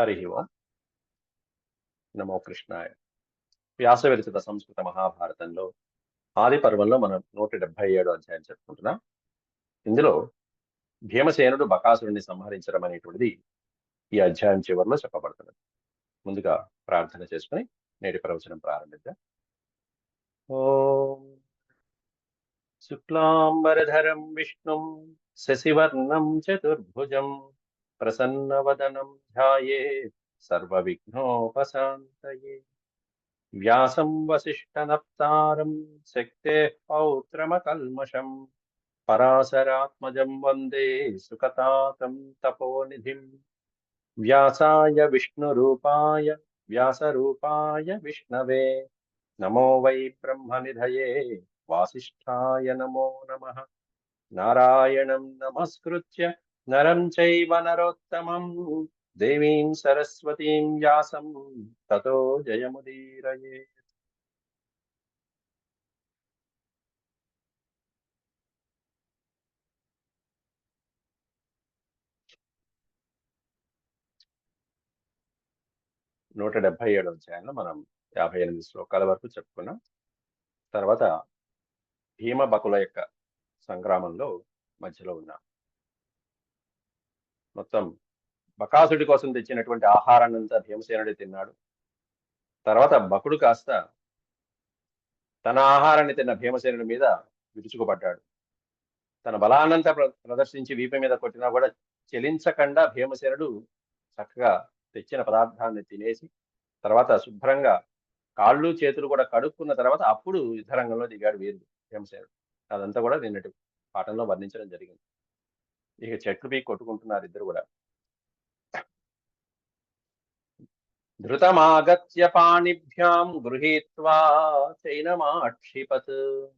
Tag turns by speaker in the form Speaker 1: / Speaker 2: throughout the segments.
Speaker 1: హరి ఓం నమో కృష్ణాయ వ్యాసవిరచిత సంస్కృత మహాభారతంలో ఆది పర్వంలో మనం నూట డెబ్బై ఏడు అధ్యాయం చెప్పుకుంటున్నాం. ఇందులో భీమసేనుడు బకాసురుణ్ణి సంహరించడం అనేటువంటిది ఈ అధ్యాయం చివరిలో చెప్పబడుతున్నది. ముందుగా ప్రార్థన చేసుకుని నేటి ప్రవచనం ప్రారంభిద్దాం. ఓం శుక్లాంబరధరం విష్ణుం శశివర్ణం చతుర్భుజం प्रसन्नवदनं ध्यानोपात व्यास वसीष्ठ वसिष्ठनप्तारं पौत्रम कलमशं पराशरात्मज वंदे सुखता तपोनिधि व्यासाय विष्णु व्यासूपा विष्णवे, नमो वै ब्रह्मनिधये वासीय नमो नमः। नारायण नमस्कृत నరం చైవ నరోత్తమం దేవీం సరస్వతీం వ్యాసం తతో జయముదీరయే నూట డెబ్బై ఏడు అధ్యాయంలో మనం యాభై ఎనిమిది శ్లోకాల వరకు చెప్పుకున్నాం. తర్వాత భీమ బకుల యొక్క సంగ్రామంలో మధ్యలో ఉన్నాం. మొత్తం బకాసుడి కోసం తెచ్చినటువంటి ఆహారాన్ని అంతా భీమసేనుడే తిన్నాడు. తర్వాత బకుడు కాస్త తన ఆహారాన్ని తిన్న భీమసేనుడి మీద విరుచుకుపడ్డాడు. తన బలాన్నంతా ప్ర- ప్రదర్శించి వీప మీద కొట్టినా కూడా చెలించకుండా భీమసేనుడు చక్కగా తెచ్చిన పదార్థాన్ని తినేసి తర్వాత శుభ్రంగా కాళ్ళు చేతులు కూడా కడుక్కున్న తర్వాత అప్పుడు యుద్ధరంగంలో దిగాడు వీరుడు భీమసేనుడు. అదంతా కూడా నిన్నటి పాఠంలో వర్ణించడం జరిగింది. ఇక చెట్లు పీ కొట్టుకుంటున్నారు ఇద్దరు కూడా. ధృతమాగత్య పాణిభ్యాం గృహీత్వా చైనమాక్షిపత్.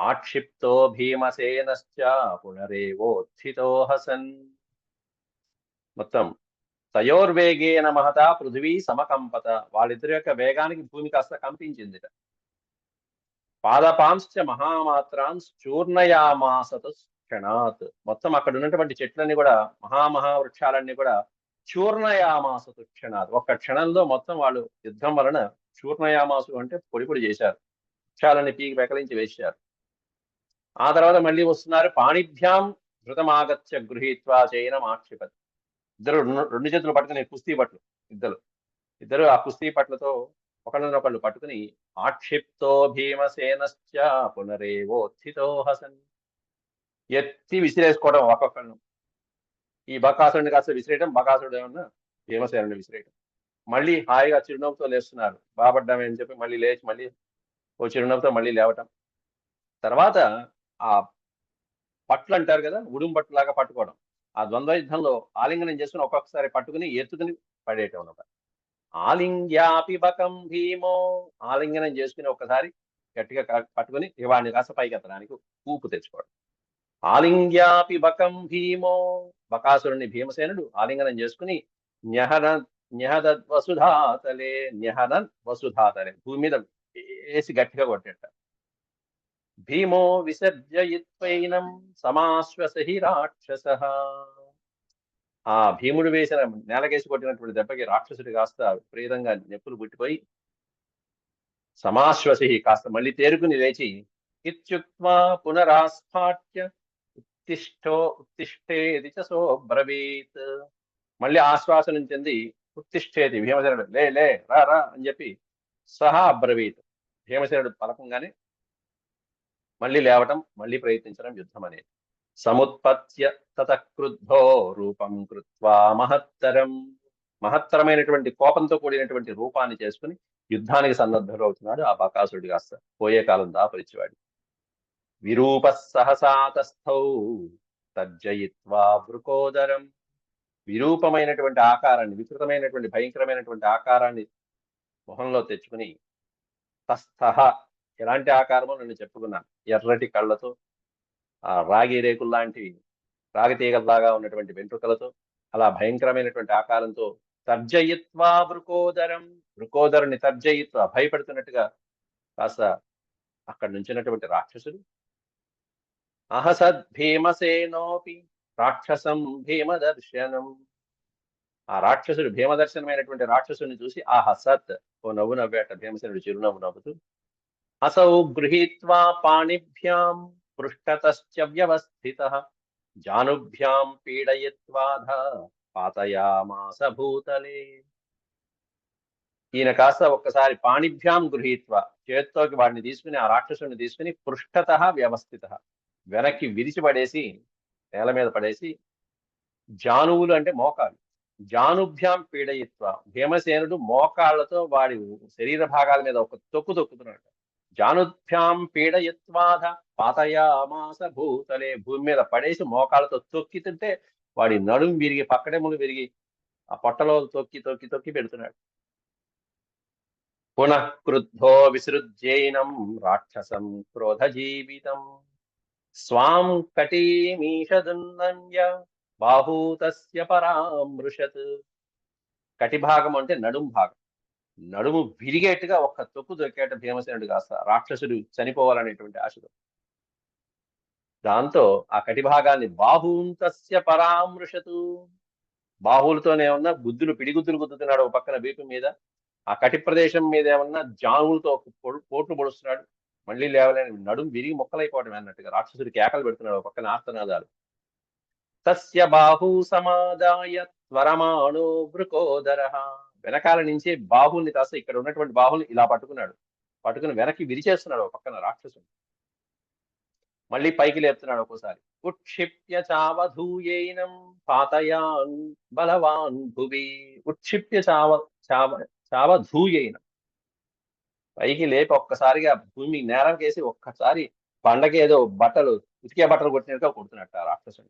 Speaker 1: ఆక్షిప్తో భీమసేనశ్చ పునరేవోత్థితో హసన్. మొత్తం తయోర్వేగేన మహత పృథివీ సమకంపత. వాళ్ళిద్దరి యొక్క వేగానికి భూమి కాస్త కంపించిందిట. పాదపాంశ్చ మహామాత్రాన్ చూర్ణయామాసత క్షణాత్. మొత్తం అక్కడ ఉన్నటువంటి చెట్లన్నీ కూడా మహామహా వృక్షాలన్నీ కూడా చూర్ణయామాసు క్షణాత్. ఒక్క క్షణంలో మొత్తం వాళ్ళు యుద్ధం వలన చూర్ణయామాసు అంటే పొడి పొడి చేశారు. వృక్షాలని పీకి పెకలించి వేశారు. ఆ తర్వాత మళ్ళీ వస్తున్నారు పాణిభ్యాం ధృతమాగత్య గృహీత్వా చైనం ఆక్షిపత్ ఇద్దరు రెండు- చేతులు పట్టుకుని కుస్తీ పట్లు ఇద్దరు. ఇద్దరు ఆ కుస్తీ పట్లతో ఒకళ్ళనొకళ్ళు పట్టుకుని ఆక్షిప్తో భీమసేనశ్చ పునరేవోత్థితో హసన్. ఎత్తి విసిరేసుకోవడం ఒక్కొక్కళ్ళను ఈ బకాసుడిని కాస్త విసిరేయడం బకాసుడు ఏమన్నా భీమసేనుడిని విసిరేయడం మళ్ళీ హాయిగా చిరునవ్వుతో లేస్తున్నారు. బాబడ్డామని చెప్పి మళ్ళీ లేచి మళ్ళీ ఓ చిరునవ్వుతో మళ్ళీ లేవటం. తర్వాత ఆ పట్లు అంటారు కదా ఉడుం పట్టులాగా పట్టుకోవడం. ఆ ద్వంద్వ యుద్ధంలో ఆలింగనం చేసుకుని ఒక్కొక్కసారి పట్టుకుని ఎత్తుకుని పడేయటం అనమాట ఆలింగ్యాపి బకం భీమో ఆలింగనం చేసుకుని ఒక్కసారి గట్టిగా పట్టుకుని వాడిని కాస్త పైకి ఎత్తడానికి ఊపు తెచ్చుకోవడం. ఆలింగ్యాపి బకం భీమో. బకాసురుని భీమసేనుడు ఆలింగనం చేసుకుని న్యహన న్యహద వసుధాతలే న్యహనన్ వసుధాతలే భూమి మీద వేసి గట్టిగా కొట్టేట. భీమో విసర్జయిత్వైనం సమాశ్వసహి రాక్షస. ఆ భీముడు వేసిన నేలకేసి కొట్టినటువంటి దెబ్బకి రాక్షసుడి కాస్త విపరీతంగా నెప్పులు పుట్టిపోయి సమాశ్వసి కాస్త మళ్ళీ తేరుకుని లేచి ఇత్యుక్వా పునరాస్ఫాట్య ఉత్తిష్టో ఉత్తిష్టేది చ సోబ్రవీత్. మళ్ళీ ఆశ్వాసనం చెంది ఉత్తిష్టేది భీమసేనుడు. లే లే రా రా అని చెప్పి సహా అబ్రవీత్. భీమసేనుడు పలకంగానే మళ్ళీ లేవటం మళ్ళీ ప్రయత్నించడం యుద్ధం అనేది. సముత్పత్య తత క్రుద్ధో రూపం కృత్వా మహత్తరం. మహత్తరమైనటువంటి కోపంతో కూడినటువంటి రూపాన్ని చేసుకుని యుద్ధానికి సన్నద్ధుడు అవుతున్నాడు ఆ బకాసురుడు కాస్త. పోయే కాలం దాపరిచేవాడు. విరూప సహసాతస్థౌ తర్జయిత్వా వృకోదరం. విరూపమైనటువంటి ఆకారాన్ని వికృతమైనటువంటి భయంకరమైనటువంటి ఆకారాన్ని మొహంలో తెచ్చుకుని తస్థ ఎలాంటి ఆకారమో నేను చెప్పుకున్నాను. ఎర్రటి కళ్ళతో ఆ రాగి రేకుల్లాంటి రాగి తీగల్లాగా ఉన్నటువంటి వెంట్రుకలతో అలా భయంకరమైనటువంటి ఆకారంతో తర్జయిత్వా వృకోదరం. వృకోదరుని తర్జయిత్వ భయపడుతున్నట్టుగా కాస్త అక్కడ నుంచినటువంటి రాక్షసుడు అహసద్ భీమసేనోపి రాక్షసం భీమదర్శనం. ఆ రాక్షసుడు భీమదర్శనమైనటువంటి రాక్షసుని చూసి ఆ హసత్ ఓ నవ్వు నవ్వేట భీమసేనుడు చిరునవ్వు నవ్వుతూ అసౌ గృహీత్వా పాణిభ్యాం పృష్టతశ్చ వ్యవస్థిత జానుభ్యాం పీడయత్వాధ పాతయామాస భూతలే. ఈయన కాస్త ఒక్కసారి పాణిభ్యాం గృహీత్వ చేత్తోకి వాడిని తీసుకుని ఆ రాక్షసుని తీసుకుని పృష్టత వ్యవస్థిత. వెనక్కి విరిచి పడేసి నేల మీద పడేసి జానువులు అంటే మోకాలు జానుభ్యాం పీడయిత్వ. భీమసేనుడు మోకాళ్ళతో వాడి శరీర భాగాల మీద ఒక తొక్కు తొక్కుతున్నాడు. జానుభ్యాం పీడయత్వాధ పాతయామాస భూతలే. భూమి మీద పడేసి మోకాళ్ళతో తొక్కితుంటే వాడి నడుం విరిగి పక్కడెములు విరిగి ఆ పొట్టలో తొక్కి తొక్కి తొక్కి పెడుతున్నాడు. పునః విసృజ్జైనం రాక్షసం క్రోధ జీవితం స్వాం కటీమీషదున్నన్య బాహూతస్య పరామృషత్ కటి భాగం అంటే నడుం భాగం. నడుము విరిగేట్టుగా ఒక్క తొక్కు దొక్కేట భీమసేనుడు కాస్త రాక్షసుడు చనిపోవాలనేటువంటి ఆశతో. దాంతో ఆ కటి భాగాన్ని బాహూంతస్య పరామృషతు బాహువులతోనే ఏమన్నా గుద్దులు పిడిగుద్దులు గుద్దుతున్నాడు ఒక పక్కన వీపు మీద. ఆ కటి ప్రదేశం మీద ఏమన్నా జానువులతో పోట్లు పొడుస్తున్నాడు. మళ్ళీ లేవలేని నడుము విరిగి మొక్కలైపోవడం అన్నట్టుగా రాక్షసుడు కేకలు పెడుతున్నాడు పక్కన ఆస్తనాదాలు తస్య బాహు సమాదాయ త్వరమాణో వృకోదర. వెనకాల నుంచి బాహుల్ని కాస్త ఇక్కడ ఉన్నటువంటి బాహుల్ని ఇలా పట్టుకున్నాడు. పట్టుకుని వెనక్కి విరిచేస్తున్నాడు ఒక పక్కన రాక్షసుడు. మళ్ళీ పైకి లేపుతున్నాడు ఒక్కోసారి. ఉక్షిప్య చావధూయైనం పాతయాన్ బలవాన్ భువి. ఉక్షిప్య చావ చావ చావధూయైనం. పైకి లేపి ఒక్కసారిగా భూమి నేరం కేసి ఒక్కసారి బండకి ఏదో బట్టలు ఉతికే బట్టలు కొట్టినట్టుగా కొడుతున్నట్టు ఆ రాక్షసుని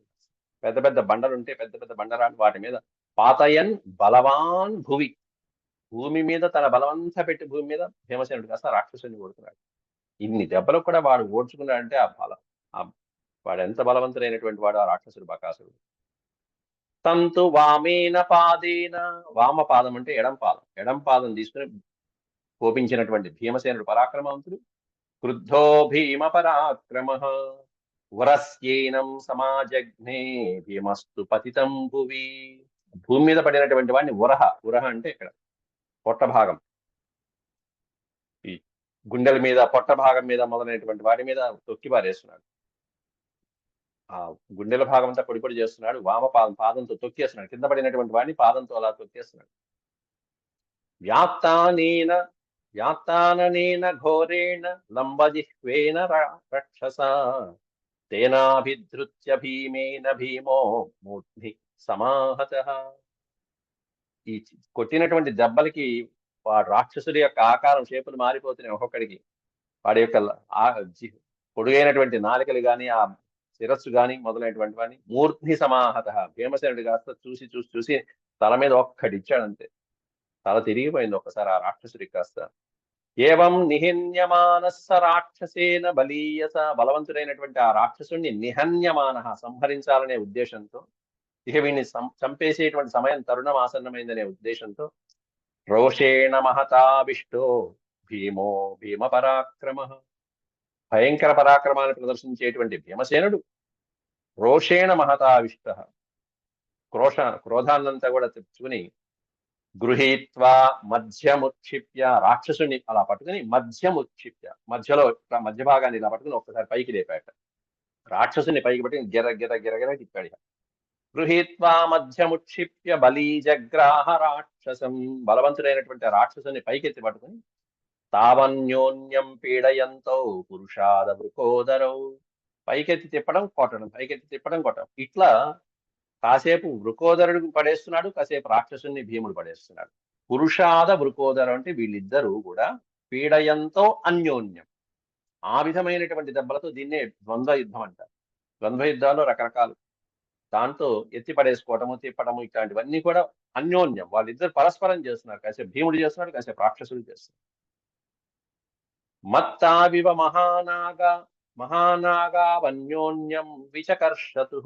Speaker 1: పెద్ద పెద్ద బండలు ఉంటే పెద్ద పెద్ద బండరాని వాటి మీద పాతయన్ బలవాన్ భూమి భూమి మీద తన బలవంతా పెట్టి భూమి మీద భీమసేనుడు కాస్త రాక్షసుని కొడుతున్నాడు. ఇన్ని దెబ్బలు కూడా వాడు ఓడ్చుకున్నాడంటే ఆ బలం. ఆ వాడు ఎంత బలవంతుడైనటువంటి వాడు ఆ రాక్షసుడు బకాసుడు. తంతు వామేన పాదేన. వామ పాదం అంటే ఎడం పాదం ఎడం పాదం తీసుకుని కోపించినటువంటి భీమసేనుడు పరాక్రమవంతుడు. క్రుద్ధో భీమ పరాక్రమ వరస్యేనం సమాజగ్నే భీమస్తు పతితం భువి. భూమి మీద పడినటువంటి వాడిని ఉరహ ఉరహ అంటే ఇక్కడ పొట్ట భాగం ఈ గుండెల మీద పొట్ట భాగం మీద మొదలైనటువంటి వాడి మీద తొక్కి పారేస్తున్నాడు. ఆ గుండెల భాగం అంతా పొడి పొడి చేస్తున్నాడు. వామ పాదం పాదంతో తొక్కేస్తున్నాడు. కింద పడినటువంటి వాడిని పాదంతో అలా తొక్కేస్తున్నాడు. వ్యాప్తానేన వ్యాప్తాననేన ఘోరేణ లంబజిహ్వేన ర- రక్షస. తేనాభిధృత్య భీమేన భీమో మూర్ధి సమాహత. ఈ కొట్టినటువంటి దెబ్బలకి వాడు రాక్షసుడి యొక్క ఆకారం షేపులు మారిపోతున్నాయి ఒక్కొక్కడికి. వాడి యొక్క ఆ పొడుగైనటువంటి నాలికలు గాని ఆ శిరస్సు కానీ మొదలైనటువంటి వాడిని మూర్ధి సమాహత. భీమసేనుడి కాస్త చూసి చూసి చూసి తల మీద ఒక్కడిచ్చాడంతే. తల తిరిగిపోయింది ఒకసారి ఆ రాక్షసుడికి కాస్త. ఏవం నిహన్యమానస్స రాక్షసేన బలీయస బలవంతుడైనటువంటి ఆ రాక్షసుడిని నిహన్యమాన సంహరించాలనే ఉద్దేశంతో ఇక వీడిని సం- చంపేసేటువంటి సమయం తరుణం ఆసన్నమైందనే ఉద్దేశంతో రోషేణ మహతాభిష్టో భీమో భీమ పరాక్రమ. భయంకర పరాక్రమాన్ని ప్రదర్శించేటువంటి భీమసేనుడు రోషేణ మహతావిష్ట క్రోష క్రోధాన్నంతా కూడా తెచ్చుకుని గృహీత్వా మధ్యముక్షిప్య రాక్షసుని అలా పట్టుకుని మధ్యముక్షిప్య మధ్యలో ఇట్లా మధ్య భాగాన్ని ఇలా పట్టుకుని ఒక్కసారి పైకి లేపాట రాక్షసుని పైకి పట్టుకుని గిర గిర గిర తిప్పాడు గృహీత్వా మధ్యముక్షిప్య బలీజగ్రాహ రాక్షసం. బలవంతుడైనటువంటి రాక్షసుని పైకెత్తి పట్టుకుని తావన్యోన్యం పీడయంతో పురుషాద వృకోదరౌ పైకెత్తి తిప్పడం కొట్టడం పైకెత్తి తిప్పడం కొట్టడం. ఇట్లా కాసేపు వృకోదరుడు పడేస్తున్నాడు కాసేపు రాక్షసుని భీముడు పడేస్తున్నాడు. పురుషాద వృకోదరం అంటే వీళ్ళిద్దరూ కూడా పీడయంతో అన్యోన్యం. ఆ విధమైనటువంటి దెబ్బలతో దీన్నే ద్వంద్వ యుద్ధం అంటారు. ద్వంద్వ యుద్ధాలు రకరకాలు. దాంతో ఎత్తి పడేసుకోవటము తిప్పడము ఇట్లాంటివన్నీ కూడా అన్యోన్యం. వాళ్ళిద్దరు పరస్పరం చేస్తున్నారు. కాసేపు భీముడు చేస్తున్నాడు కాసేపు రాక్షసుడు చేస్తున్నాడు. మత్తావివ మహానాగ మహానాగావన్యోన్యం విచకర్షతు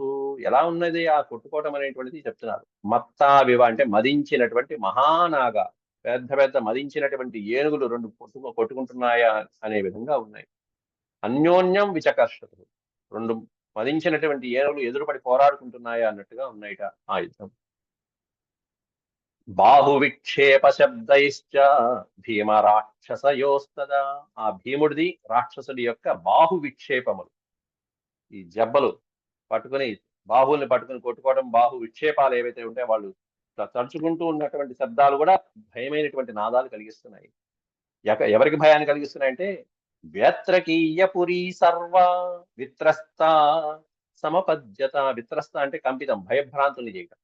Speaker 1: ఎలా ఉన్నది? ఆ కొట్టుకోవటం అనేటువంటిది చెప్తున్నారు. మత్తావివ అంటే మదించినటువంటి మహానాగా. పెద్ద పెద్ద మదించినటువంటి ఏనుగులు రెండు కొట్టుకు కొట్టుకుంటున్నాయా అనే విధంగా ఉన్నాయి. అన్యోన్యం విచకర్షతు రెండు మదించినటువంటి ఏనుగులు ఎదురుపడి పోరాడుకుంటున్నాయా అన్నట్టుగా ఉన్నాయట ఆ యుద్ధం. బాహువిక్షేప శబ్దైశ్చ భీమ రాక్షసయోస్తదా ఆ భీముడిది రాక్షసుడి యొక్క బాహు విక్షేపములు ఈ జబ్బలు పట్టుకుని బాహువుల్ని పట్టుకుని కొట్టుకోవడం బాహు విక్షేపాలు ఏవైతే ఉంటాయో వాళ్ళు తడుచుకుంటూ ఉన్నటువంటి శబ్దాలు కూడా భయమైనటువంటి నాదాలు కలిగిస్తున్నాయి. ఎక- ఎవరికి భయాన్ని కలిగిస్తున్నాయంటే వ్యత్రకీయపురీ సర్వ విత్రస్త సమపద్యత. విత్రస్త అంటే కంపితం భయభ్రాంతుల్ని చేయటం.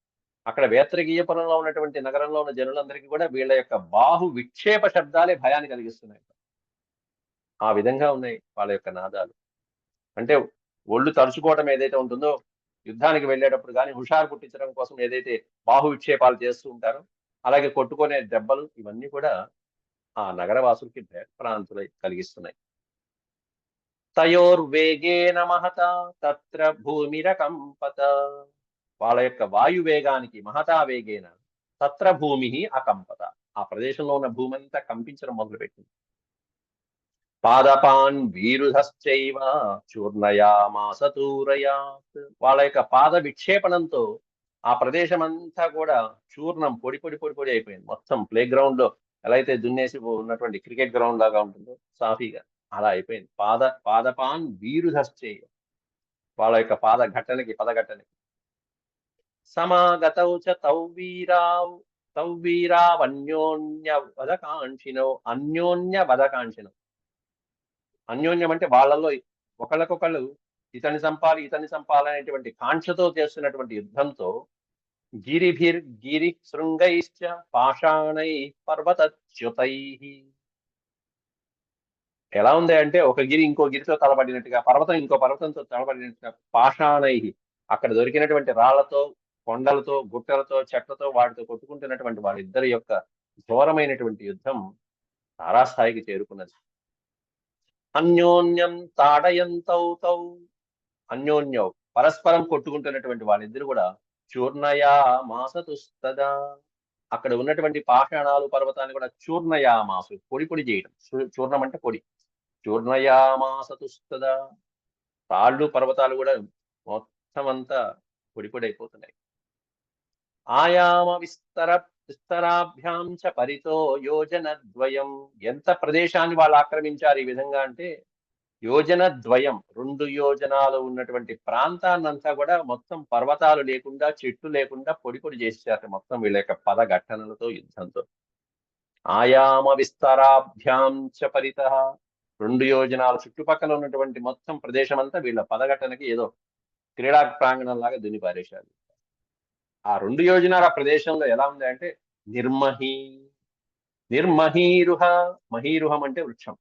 Speaker 1: అక్కడ వేత్రగీయపురంలో ఉన్నటువంటి నగరంలో ఉన్న జనులందరికీ కూడా వీళ్ళ యొక్క బాహు విక్షేప శబ్దాలే భయాన్ని కలిగిస్తున్నాయి. ఆ విధంగా ఉన్నాయి వాళ్ళ యొక్క నాదాలు. అంటే ఒళ్ళు తరుచుకోవటం ఏదైతే ఉంటుందో యుద్ధానికి వెళ్ళేటప్పుడు కానీ హుషారు పుట్టించడం కోసం ఏదైతే బాహు విక్షేపాలు చేస్తూ ఉంటారో అలాగే కొట్టుకునే దెబ్బలు ఇవన్నీ కూడా ఆ నగరవాసులకి భయప్రాంతులై కలిగిస్తున్నాయి. తయోర్వేగేన మహత తత్ర భూమిరకంపత వాళ్ళ యొక్క వాయు వేగానికి మహతా వేగేన తత్ర భూమి అకంపత. ఆ ప్రదేశంలో ఉన్న భూమి అంతా కంపించడం మొదలుపెట్టింది. పాదపాన్ వీరుధశ్చైవ చూర్ణయా తూరయాత్. వాళ్ళ యొక్క పాద విక్షేపణంతో ఆ ప్రదేశం అంతా కూడా చూర్ణం పొడి పొడి పొడి పొడి అయిపోయింది. మొత్తం ప్లే గ్రౌండ్లో ఎలా అయితే దున్నేసి ఉన్నటువంటి క్రికెట్ గ్రౌండ్ లాగా ఉంటుందో సాఫీగా అలా అయిపోయింది. పాద పాదపాన్ వీరుధశ్చైవ. వాళ్ళ యొక్క పాద ఘట్టనకి పదఘట్టనకి సమాగతౌ చ తౌ వీరావ్ తౌ వీరావన్యోన్య వదకాంక్షినో అన్యోన్య వదకాంక్షినో అన్యోన్యం అంటే వాళ్ళలో ఒకళ్ళకొకళ్ళు ఇతని సంపాలి ఇతని సంపాలనేటువంటి కాంక్షతో చేస్తున్నటువంటి యుద్ధంతో గిరిభిర్ గిరి శృంగైశ్చ పాషాణై పర్వతచ్యుతై. ఎలా ఉంది అంటే ఒక గిరి ఇంకో గిరితో తలబడినట్టుగా పర్వతం ఇంకో పర్వతంతో తలబడినట్టుగా పాషాణై అక్కడ దొరికినటువంటి రాళ్ళతో కొండలతో గుట్టలతో చెట్లతో వాటితో కొట్టుకుంటున్నటువంటి వాళ్ళిద్దరి యొక్క ఘోరమైనటువంటి యుద్ధం తారాస్థాయికి చేరుకున్నది. అన్యోన్యం తాడయంతౌ తౌ. అన్యోన్యం పరస్పరం కొట్టుకుంటున్నటువంటి వాళ్ళిద్దరు కూడా చూర్ణయా మాసతుస్తదా అక్కడ ఉన్నటువంటి పాషాణాలు పర్వతాన్ని కూడా చూర్ణయామాసు పొడి పొడి చేయడం చూర్ణం అంటే పొడి. చూర్ణయామాసతుస్తదా. తాళ్ళు పర్వతాలు కూడా మొత్తం అంతా పొడి పొడి అయిపోతున్నాయి. ఆయామ విస్తర విస్తరాభ్యాం చ పరితో యోజన ద్వయం ఎంత ప్రదేశాన్ని వాళ్ళు ఆక్రమించారు ఈ విధంగా అంటే యోజన ద్వయం రెండు యోజనాలు ఉన్నటువంటి ప్రాంతాన్నంతా కూడా మొత్తం పర్వతాలు లేకుండా చెట్టు లేకుండా పొడి పొడి చేసేసారు మొత్తం వీళ్ళ యొక్క పద ఘట్టనలతో యుద్ధంతో. ఆయామ విస్తారాభ్యాం చ పరిత. రెండు యోజనాల చుట్టుపక్కల ఉన్నటువంటి మొత్తం ప్రదేశం అంతా వీళ్ళ పదఘటనకి ఏదో క్రీడా ప్రాంగణం లాగా దున్ని పారేశారు. ఆ రెండు యోజనాల ప్రదేశంలో ఎలా ఉంది అంటే నిర్మహి నిర్మహీరుహ మహీరుహం అంటే వృక్షం.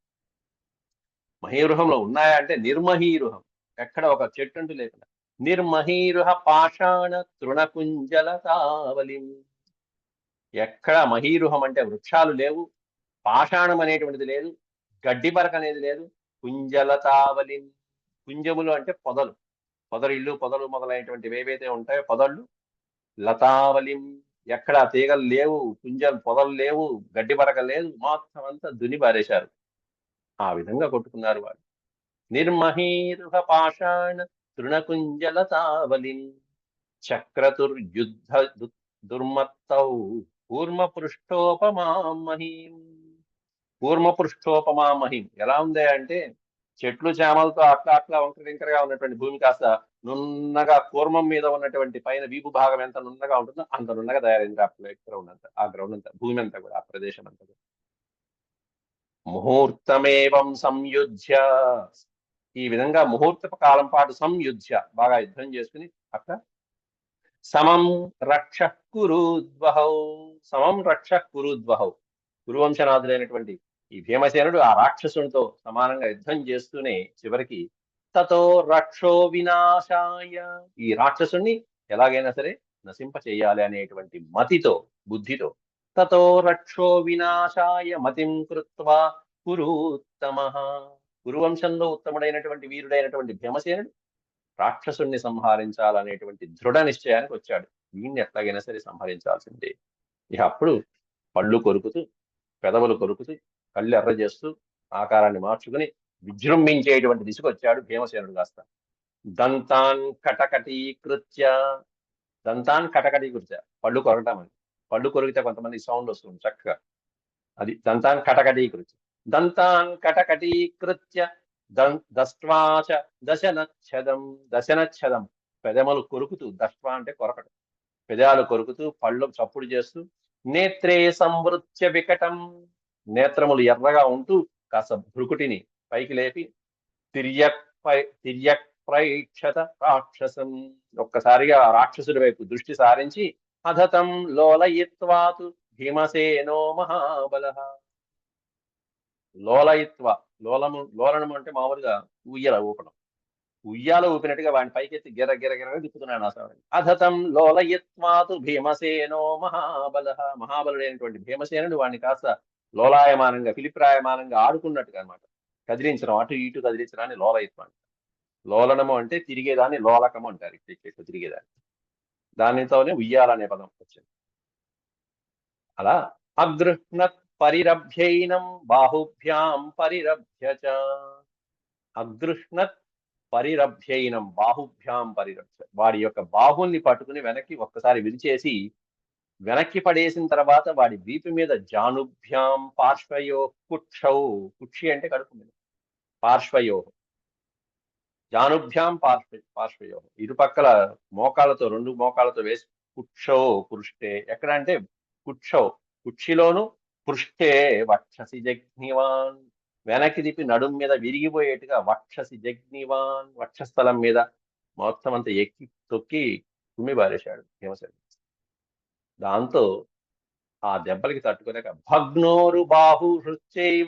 Speaker 1: మహీరుహంలో ఉన్నాయా అంటే నిర్మహీరుహం. ఎక్కడ ఒక చెట్టు అంటూ లేకుండా నిర్మహీరుహ పాషాణ తృణకుంజల తావలి ఎక్కడ మహీరుహం అంటే వృక్షాలు లేవు పాషాణం అనేటువంటిది లేదు గడ్డి పరక అనేది లేదు కుంజల తావలి కుంజములు అంటే పొదలు. పొదరిల్లు పొదలు మొదలైనటువంటివి ఏవైతే ఉంటాయో పొదళ్ళు లతావలిం ఎక్కడ తీగలు లేవు కుంజలు పొదలు లేవు గడ్డి పరక లేదు మొత్తం అంతా దుని పారేశారు. ఆ విధంగా కొట్టుకున్నారు వాళ్ళు. నిర్మహీరుహ పాషాణ తృణకుంజల తావలిన్ చక్రతుర్యుద్ధ దు- దుర్మత్తౌ కూర్మ మహీం కూర్మ పృష్ఠోపమామహీం ఎలా ఉంది అంటే చెట్లు చేమలతో అట్లా అట్లా వంకర టింకరగా ఉన్నటువంటి భూమి కాస్త నున్నగా కూర్మం మీద ఉన్నటువంటి పైన వీపు భాగం ఎంత నున్నగా ఉంటుందో అంత నున్నగా తయారైంది ఆ గ్రౌండ్ అంతా ఆ గ్రౌండ్ అంతా భూమి అంతా కూడా ఆ ప్రదేశం అంతా కూడా. ముహూర్తమేవం సంయుధ్య. ఈ విధంగా ముహూర్తపు కాలం పాటు సంయుధ్య బాగా యుద్ధం చేసుకుని అక్కడ సమం రక్ష కురుద్వహౌ సమం రక్ష కురుద్వహౌ. గురువంశనాథులైనటువంటి ఈ భీమసేనుడు ఆ రాక్షసునితో సమానంగా యుద్ధం చేస్తూనే చివరికి తతో రక్షో వినాశాయ ఈ రాక్షసుని ఎలాగైనా సరే నశింప చేయాలి అనేటువంటి మతితో బుద్ధితో తతో రక్షో వినాశాయ మతిం కృత్వా కురుత్తమ కురువంశంలో ఉత్తముడైనటువంటి వీరుడైనటువంటి భీమసేనుడు రాక్షసుణ్ణి సంహరించాలనేటువంటి దృఢ నిశ్చయానికి వచ్చాడు. దీన్ని ఎట్లాగైనా సరే సంహరించాల్సిందే. ఇక అప్పుడు పళ్ళు కొరుకుతూ పెదవులు కొరుకుతూ కళ్ళు ఎర్ర చేస్తూ ఆకారాన్ని మార్చుకుని విజృంభించేటువంటి దిశకు వచ్చాడు భీమసేనుడు కాస్త. దంతాన్ కటకటీకృత్య. దంతాన్ కటకటీకృత్య. పళ్ళు కొరగటం అని పళ్ళు కొరిగితే కొంతమంది సౌండ్ వస్తుంది చక్కగా. అది దంతాన్ కటకటీకృత్య. దంతాన్ కటకటీకృత్య. దశన దష్ట్వాచ దశన దశనచ్ఛదం పెదములు కొరుకుతూ దష్ట్వా అంటే కొరకడం పెదాలు కొరుకుతూ పళ్ళు చప్పుడు చేస్తూ నేత్రే సంవృత్య వికటం. నేత్రములు ఎర్రగా ఉంటూ కాస్త భృకుటిని పైకి లేపి తిర్యక్ తిర్యక్ ప్రైక్షత రాక్షసం. ఒక్కసారిగా రాక్షసుడి వైపు దృష్టి సారించి అధతం లోలయిత్వాతు భీమసేనో మహాబల. లోలయిత్వ లోలము లోలనం అంటే మామూలుగా ఉయ్యల ఊపడం. ఉయ్యాల ఊపినట్టుగా వాడిని పైకెత్తి గిర గిర గిర తిప్పుతున్నాడు అసలు అధతం లోలయిత్వాతు భీమసేనో మహాబల. మహాబలుడైనటువంటి భీమసేనుడు వాడిని కాస్త లోలాయమానంగా పిలిప్రాయమానంగా ఆడుకున్నట్టుగా అనమాట కదిలించడం అటు ఇటు కదిలించడాన్ని లోలయత్వం అంటారు. లోలనము అంటే తిరిగేదాన్ని లోలకము అంటారు ఇటు తిరిగేదాన్ని. దానితోనే ఉయ్యాలనే పదం వచ్చింది. అలా అగృహ్ణత్ పరిరభ్యైనం బాహుభ్యాం పరిరభ్య చ. అగృహ్ణత్ పరిరభ్యైనం బాహుభ్యాం పరిరభ్య వాడి యొక్క బాహుల్ని పట్టుకుని వెనక్కి ఒక్కసారి విరిచేసి వెనక్కి పడేసిన తర్వాత వాడి వీపు మీద జానుభ్యాం పార్శ్వయో కుక్షౌ. కుక్షి అంటే కడుపు మీద. పార్శ్వయో. జానుభ్యాం పార్శ్వ పార్శ్వయో. ఇరుపక్కల మోకాలతో రెండు మోకాలతో వేసి కుక్షో పురుష్టే ఎక్కడ అంటే కుక్షో. కుక్షిలోను పృష్ఠే వక్షసి జగ్నివాన్. వెనక్కి తిప్పి నడుం మీద విరిగిపోయేట్టుగా వక్షసి జగ్నివాన్. వక్షస్థలం మీద మొత్తం అంతా ఎక్కి తొక్కి కుమ్మి బారేశాడు భీమసేన దాంతో ఆ దెబ్బలకి తట్టుకోలేక భగ్నోరు బాహు హృత్యవ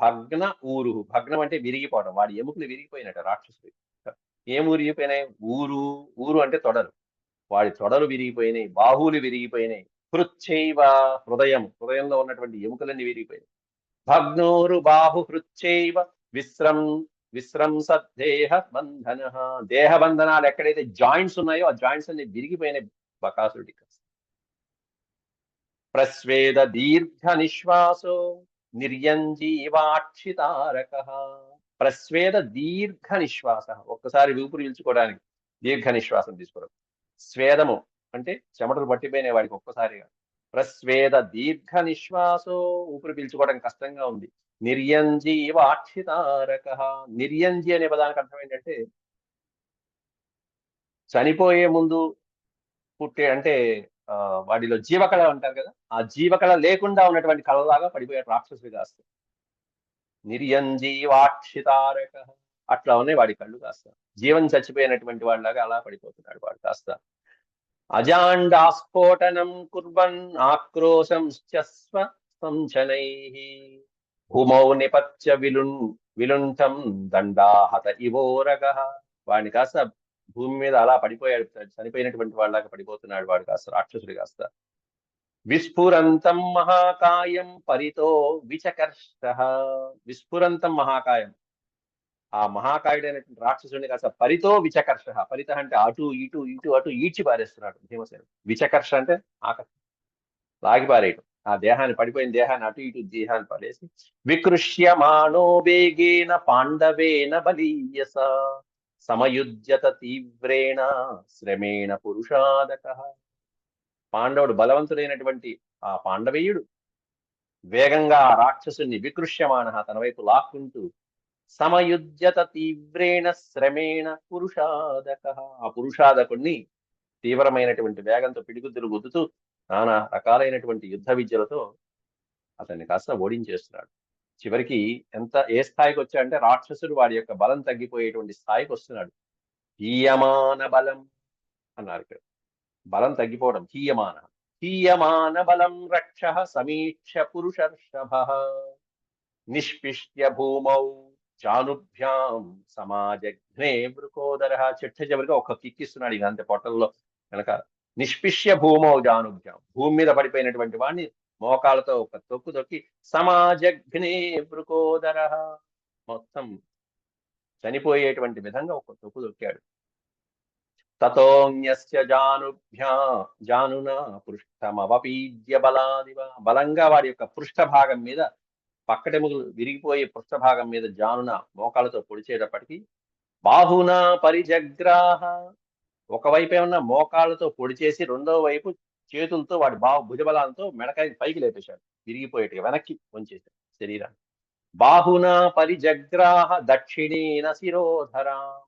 Speaker 1: భగ్న ఊరు భగ్నం అంటే విరిగిపోవడం. వాడి ఎముకలు విరిగిపోయినట్ట రాక్షసుడు ఏం విరిగిపోయినాయి? ఊరు. ఊరు అంటే తొడలు. వాడి తొడలు విరిగిపోయినాయి. బాహువులు విరిగిపోయినాయి. హృచ్చైవ హృదయం. హృదయంలో ఉన్నటువంటి ఎముకలన్నీ విరిగిపోయినాయి. భగ్నోరు బాహు హృచ్చైవ విశ్రం విశ్రంస దేహ బంధన. దేహ బంధనాలు ఎక్కడైతే జాయింట్స్ ఉన్నాయో ఆ జాయింట్స్ అన్ని విరిగిపోయినాయి బకాసుడికి ప్రస్వేద దీర్ఘ నిశ్వాసో నిర్యంజీవాక్షితారక ప్రస్వేద దీర్ఘ నిశ్వాస ఒక్కసారి ఊపిరి పీల్చుకోవడానికి దీర్ఘ నిశ్వాసం తీసుకోవడం. స్వేదము అంటే చెమటలు పట్టిపోయిన వాడికి ఒక్కసారిగా. ప్రస్వేద దీర్ఘ నిశ్వాసో ఊపిరి పీల్చుకోవడం కష్టంగా ఉంది. నిర్యంజీవాక్షితారక. నిర్యంజి అనే పదానికి అర్థం ఏంటంటే చనిపోయే ముందు పుట్టే అంటే వాటిలో వాడిలో జీవకళ అంటారు కదా ఆ జీవకళ లేకుండా ఉన్నటువంటి కళలాగా పడిపోయాడు రాక్షసుడు కాస్త నిర్యంజీవాక్షితారక. అట్లా ఉన్నాయి వాడి కళ్ళు కాస్త. జీవం చచ్చిపోయినటువంటి వాడిలాగా అలా పడిపోతున్నాడు వాడు కాస్త. అజాండాస్ఫోటనం కుర్వన్ ఆక్రోశం స్వ సంచనై. భూమౌ నిపత్య విలున్ విలుంఠం దండాహత ఇవోరగ. వాడిని కాస్త భూమి మీద అలా పడిపోయాడు చనిపోయినటువంటి వాళ్ళలాగా పడిపోతున్నాడు వాడు కాస్త రాక్షసుడు కాస్త. విస్ఫురంతం మహాకాయం పరితో విచకర్ష. విస్ఫురంతం మహాకాయం. ఆ మహాకాయుడైనటువంటి రాక్షసుడిని కాస్త పరితో విచకర్ష. పరిత అంటే అటు ఇటు ఇటు అటు ఈడ్చి పారేస్తున్నాడు భీమసేన విచకర్ష అంటే ఆకర్ష లాగి పారేయటం. ఆ దేహాన్ని పడిపోయిన దేహాన్ని అటు ఇటు దేహాన్ని పడేసి వికృష్యమాణో వేగేన పాండవేన బలీయస. సమయుజ్యత తీవ్రేణ శ్రమేణ పురుషాదక. పాండవుడు బలవంతుడైనటువంటి ఆ పాండవేయుడు వేగంగా రాక్షసుని వికృష్యమాన తన వైపు లాక్కుంటూ సమయుజ్యత తీవ్రేణ శ్రమేణ పురుషాదక. ఆ పురుషాదకుణ్ణి తీవ్రమైనటువంటి వేగంతో పిడిగుద్దులు గుద్దుతూ నానా రకాలైనటువంటి యుద్ధ విద్యలతో అతన్ని కాస్త ఓడించేస్తున్నాడు. చివరికి ఎంత ఏ స్థాయికి వచ్చాడంటే రాక్షసుడు వాడి యొక్క బలం తగ్గిపోయేటువంటి స్థాయికి వస్తున్నాడు. హీయమాన బలం అన్నారు ఇక్కడ. బలం తగ్గిపోవడం హీయమాన. హీయమాన బలం రక్ష సమీక్ష పురుషర్షభ. నిష్పిష్య భూమౌ చానుభ్యాం సమాజఘ్నే వృకోదర చెట్ట చివరిగా ఒక కిక్కిస్తున్నాడు ఇక అంతే పొట్టల్లో. కనుక నిష్పిష్య భూమౌ జానుభ్యాం. భూమి మీద పడిపోయినటువంటి వాడిని మోకాలతో ఒక తొక్కు తొక్కి సమాజగ్నే వృకోదర. మొత్తం చనిపోయేటువంటి విధంగా ఒక తొక్కు తొక్కాడు. తతోన్యస్య జానుభ్యా జానున పృష్ఠమవపీడ్య బలాదివ. బలంగా వాడి యొక్క పృష్ఠ భాగం మీద పక్కటెముకలు విరిగిపోయే పృష్ఠ భాగం మీద జానున మోకాలతో పొడిచేటప్పటికీ బాహునా పరిజగ్రాహ. ఒకవైపు ఏమన్నా మోకాళ్ళతో పొడి చేసి రెండో వైపు చేతులతో వాడి బా భుజబలాలతో మెడకాయ పైకి లేపేశాడు. విరిగిపోయేట్టుగా వెనక్కి వంచేశాడు శరీరాన్ని. బాహున పరిజగ్రాహ దక్షిణేన శిరోధర.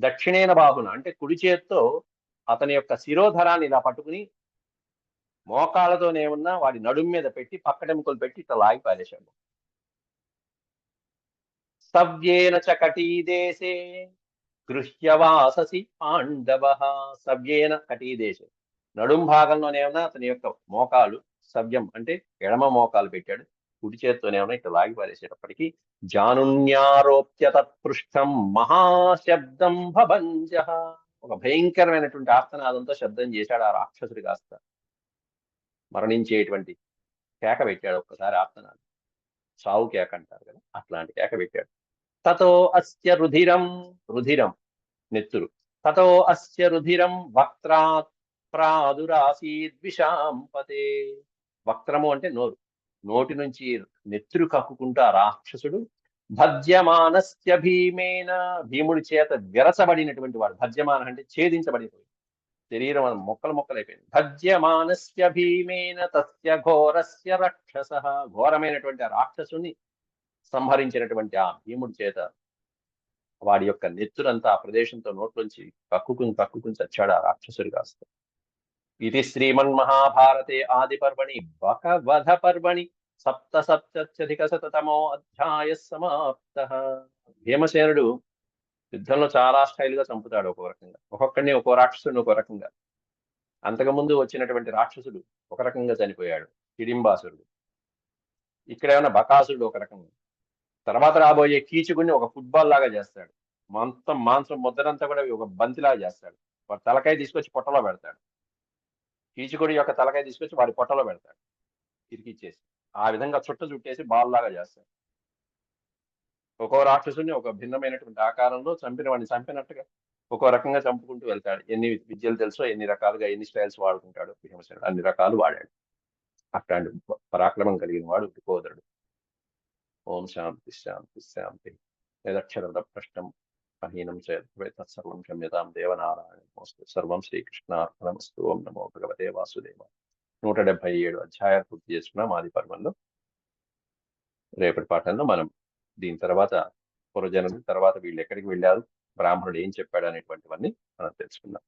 Speaker 1: దక్షిణేన బాహున అంటే కుడి చేత్తో అతని యొక్క శిరోధరాన్ని ఇలా పట్టుకుని మోకాళ్ళతోనే ఉన్న వాడి నడుం మీద పెట్టి పక్కటెముకలు పెట్టి ఇట్లా లాగి పారేశాడు. సవ్యేన చ కటీదేశే గృహ్యవాససి పాండవ. సవ్యేన కటీదేశే. నడుం భాగంలోనేమన్నా అతని యొక్క మోకాలు సవ్యం అంటే ఎడమ మోకాలు పెట్టాడు. కుడి చేత్తోనే ఇట్లా లాగి పారేసేటప్పటికీ జానున్యారోప్య తత్పృష్టం మహాశబ్దం భభంజ ఒక భయంకరమైనటువంటి ఆర్తనాదంతో శబ్దం చేశాడు ఆ రాక్షసుడు కాస్త. మరణించేటువంటి కేక పెట్టాడు ఒక్కసారి ఆర్తనాదం. సావు కేక అంటారు కదా అట్లాంటి కేక పెట్టాడు. తతో అస్య రుధిరం రుధిరం నెత్తురు. తతో అస్య రుధిరం వక్త్రాత్ ప్రాదురాసీద్విషాంపతే. వక్త్రము అంటే నోరు. నోటి నుంచి నెత్తురు కక్కుకుంటూ ఆ రాక్షసుడు. భజ్యమానస్య భీమేన. భీముడి చేత విరచబడినటువంటి వాడు. భజ్యమాన అంటే ఛేదించబడిపోయింది శరీరం మొక్కలు మొక్కలైపోయింది భజ్యమానస్య భీమేన తస్య ఘోరస్య రాక్షస. ఘోరమైనటువంటి ఆ రాక్షసుని సంహరించినటువంటి ఆ భీముడి చేత వాడి యొక్క నెత్తురంతా ఆ ప్రదేశంతో నోట్లోంచి కక్కుకుని కక్కుకుని చచ్చాడు ఆ రాక్షసుడి కాస్త. ఇది శ్రీమన్మహాభారతే ఆదిపర్వణి బకవధ పర్వణి సప్త సప్తత్యధిక శతమో అధ్యాయ సమాప్త భీమసేనుడు యుద్ధంలో చాలా స్టైల్గా చంపుతాడు ఒక్కో రకంగా. ఒక్కొక్కడిని ఒక్కో రాక్షసుడిని ఒక్కో రకంగా. అంతకుముందు వచ్చినటువంటి రాక్షసుడు ఒక రకంగా చనిపోయాడు హిడింబాసురుడు ఇక్కడ ఏమైనా బకాసురుడు ఒక రకంగా. తర్వాత రాబోయే కీచుకుని ఒక ఫుట్బాల్ లాగా చేస్తాడు. మొత్తం మాంసం ముద్దరంతా కూడా ఒక బంతిలాగా చేస్తాడు. తలకాయ తీసుకొచ్చి పొట్టలో పెడతాడు. కీచుకుడి యొక్క తలకాయ తీసుకొచ్చి వాడి పొట్టలో పెడతాడు. ఇరికిచ్చేసి. ఆ విధంగా చుట్ట చుట్టేసి బాల్ లాగా చేస్తాడు. ఒక్కో రాక్షసుని ఒక భిన్నమైనటువంటి ఆకారంలో చంపిన వాడిని చంపినట్టుగా ఒక్కో రకంగా చంపుకుంటూ వెళ్తాడు. ఎన్ని విద్యలు తెలుసో ఎన్ని రకాలుగా ఎన్ని స్టైల్స్ వాడుకుంటాడు. భీమసేనుడు అన్ని రకాలు వాడాడు. అట్లాంటి పరాక్రమం కలిగిన వాడు కోదరుడు ఓం శాంతి శాంతి శాంతి. యదక్షర ప్రశ్నం అహీనం తత్సర్వం క్షమ్యతాం దేవనారాయణ సర్వం శ్రీకృష్ణార్పణమస్తు ఓం నమో భగవతే వాసుదేవ నూట డెబ్బై ఏడు అధ్యాయాలు పూర్తి చేసుకున్నాం ఆది పర్వంలో రేపటి పాఠంలో మనం దీని తర్వాత పురజనులు తర్వాత వీళ్ళు ఎక్కడికి వెళ్ళారు బ్రాహ్మణుడు ఏం చెప్పాడు అనేటువంటివన్నీ మనం తెలుసుకుందాం